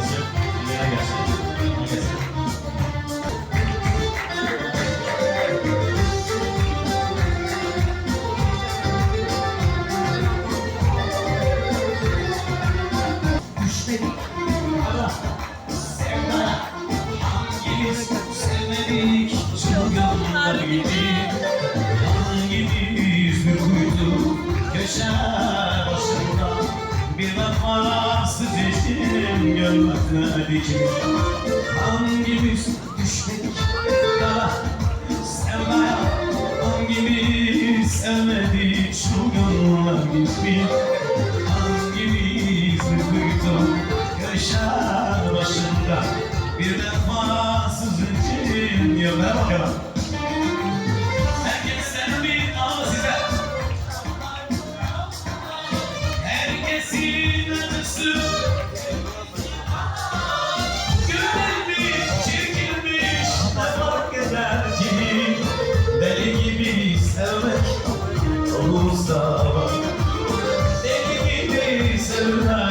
gelsin. İlere gelsin. İyi hangimiz sevmedik Hangimiz yürüdük köşe başında bir bakmana eşim görmedik mi? Hangimiz düştük yola sevmaya Hangimiz sevmedik şu gönüller gibi Hangimiz duyduk köşe başında Bir vefasız eşim görmedik mi? Sevmek Olursa bak Deli gibi sevmek